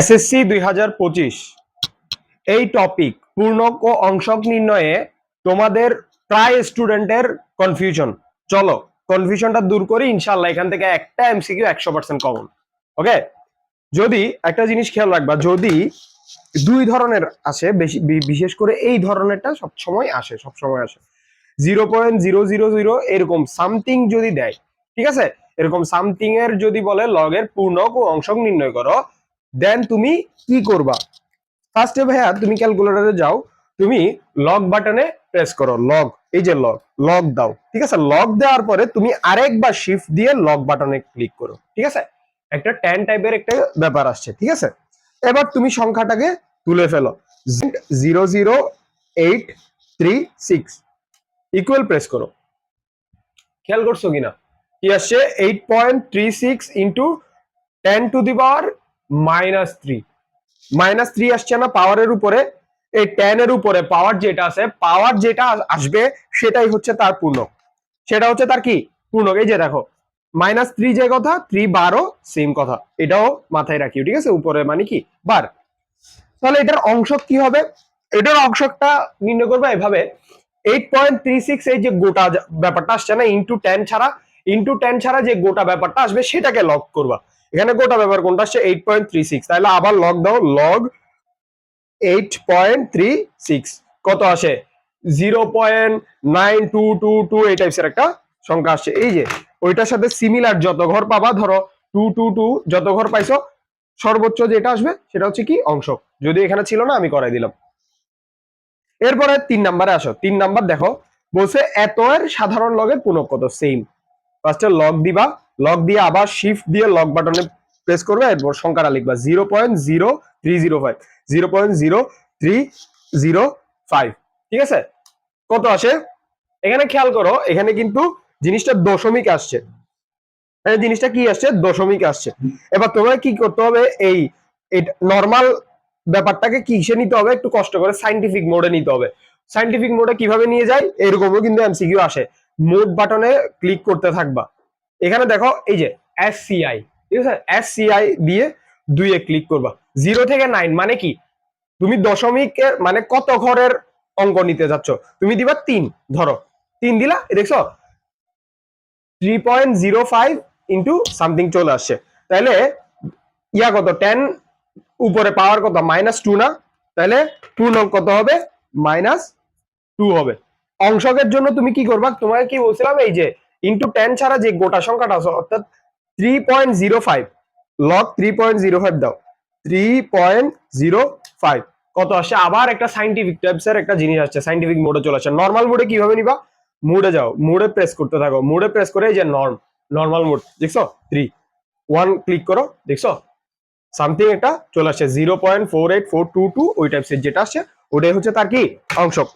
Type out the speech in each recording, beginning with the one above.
SSC দুই হাজার পঁচিশ। এই টপিক পূর্ণক ও অংশক নির্ণয়ে তোমাদের প্রায় স্টুডেন্টের কনফিউশন চলো কনফিউশনটা দূর করি ইনশাল্লাহ এখান থেকে একটা এমসিকিউ একশো পার্সেন্ট কমন ওকে যদি একটা জিনিস খেয়াল রাখবা, যদি দুই ধরনের আসে, বেশি বিশেষ করে এই ধরনেরটা সবসময় আসে সবসময় আসে। Zero point zero zero zero এরকম সামথিং যদি দেয়, ঠিক আছে? এরকম সামথিং এর যদি বলে লগের পূর্ণক ও অংশক নির্ণয় করো দেন তুমি কি করবা? ফার্স্টে ভাইয়া তুমি ক্যালকুলেটরে যাও, তুমি লগ বাটনে প্রেস করো লগ এই যে লগ লগ দাও, ঠিক আছে? লগ দেওয়ার পরে তুমি আরেকবার শিফট দিয়ে লগ বাটনে ক্লিক করো, ঠিক আছে? একটা টেন টাইপের একটা ব্যাপার আসছে, ঠিক আছে? এবার তুমি সংখ্যাটাকে তুলে ফেলো zero zero eight three six equal press করো। খেয়াল করছ কিনা? কি আসছে? Eight point three six into ten to the power minus three. Minus three আসছে না পাওয়ারের উপরে, এই টেন এর উপরে পাওয়ার যেটা আছে পাওয়ার যেটা আসবে সেটাই হচ্ছে তার পূর্ণক। সেটা হচ্ছে তার কি? পূর্ণক। এই যে দেখো, মাইনাস থ্রি যে কথা, থ্রি বারো সেম কথা। এটাও মাথায় রাখিও, ঠিক আছে? উপরে মানে কি? বার। তাহলে এটার অংশক কি হবে? এটার অংশকটা নির্ণয় করবে এভাবে। এইট পয়েন্ট থ্রি সিক্স এই যে গোটা ব্যাপারটা আসছে না ইন্টু টেন ছাড়া ইন্টু টেন ছাড়া যে গোটা ব্যাপারটা আসবে, সেটাকে লক করবা। এখানে গোটা ব্যাপার কোনটা? আসছে এইট পয়েন্ট থ্রি সিক্স তাহলে আবার লগ দাও log eight point three six কত আসে? Zero point nine two two two এই টাইপসের একটা সংখ্যা আসছে। এই যে, ওইটার সাথে সিমিলার যত ঘর পাবা, ধরো টু টু টু যত ঘর পাইছো, সর্বোচ্চ যেটা আসবে, সেটা হচ্ছে কি? অংশ। যদি এখানে ছিল না, আমি করাই দিলাম। এরপরে তিন নাম্বারে আসো। তিন নাম্বার দেখো, বলছে এত এর সাধারণ লগের পুনঃ কত? সেম ফার্স্টে লগ দিবা লগ দিয়ে আবার শিফট দিয়ে লগ বাটনে প্রেস করবে, এরপর সংখ্যাটা লিখবা zero point zero three zero five zero point zero three zero five ঠিক আছে? কত আসে? এখানে খেয়াল করো, এখানে কিন্তু জিনিসটা দশমিক আসছে। জিনিসটা কি আসছে? দশমিক আসছে। এবার তোমার কি করতে হবে? এই নর্মাল ব্যাপারটাকে কিসে নিতে হবে? একটু কষ্ট করে সাইন্টিফিক মোডে নিতে হবে। সাইন্টিফিক মোডে কীভাবে নিয়ে যায় এরকমও কিন্তু এমসিকিউ আসে। মোড বাটনে ক্লিক করতে থাকবা। এখানে দেখো, এই যে এস সিআই ঠিক আছে? এস সিআই দিয়ে দুইয়ে ক্লিক করবা। জিরো থেকে নাইন মানে কি? তুমি দশমিকের মানে কত ঘরের অঙ্ক নিতে যাচ্ছ? তুমি দিবা তিন, ধরো। তিন দিলা দেখছ? Three point zero five into something চলে আসছে। তাহলে ইয়া কত? টেন উপরে পাওয়ার কত? মাইনাস টু না? তাহলে টু নং কত হবে? মাইনাস টু হবে। অংশকের জন্য তুমি কি করবা? তোমাকে কি বলছিলাম, এই যে ইন্টু টেন ছাড়া যে গোটা সংখ্যাটা আছে, অর্থাৎ three point zero five log three point zero five দাও থ্রি পয়েন্ট জিরো ফাইভ কত আসছে আবার একটা সাইন্টিফিক টাইপসের একটা জিনিস আসছে সাইন্টিফিক মোডে চলে আসছে। নর্মাল মোডে কীভাবে নিবা? মুডে যাও মুডে প্রেস করতে থাকো। মুডে প্রেস করে এই যে নর্ম নর্মাল মোড দেখছ? থ্রি ওয়ান ক্লিক করো, দেখছ? সামথিং একটা চলে আসছে zero point four eight four two two ওই টাইপসের যেটা আসছে, ওটাই হচ্ছে তার কি? অংশক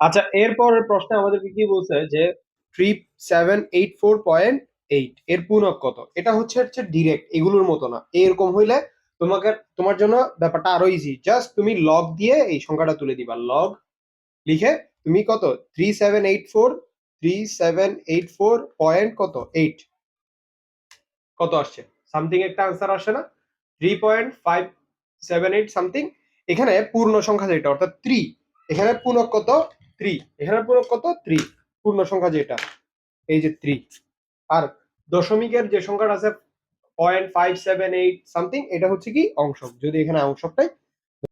আচ্ছা এরপর প্রশ্নে আমাদেরকে কি বলছে যে three seven eight four point eight এর পূরক কত? এটা হচ্ছে হচ্ছে ডিরেক্ট এগুলোর মতো না। এরকম হইলে তোমাকে, তোমার জন্য ব্যাপারটা আরও ইজি জাস্ট তুমি লগ দিয়ে এই সংখ্যাটা তুলে দিবা। লগ লিখে তুমি কত? Three seven eight four three seven eight four point কত? এইট কত আসছে? সামথিং একটা আনসার আসে না। Three point five seven eight something এখানে পূর্ণ সংখ্যা যেটা, অর্থাৎ থ্রি এখানে পূর্ণক কত? থ্রি এখানে পূরক কত? থ্রি পূর্ণ সংখ্যা যেটা, এই যে থ্রি আর দশমিকের যে সংখ্যাটা আছে point five seven eight something এটা হচ্ছে কি অংশক। যদি এখানে অংশকটাই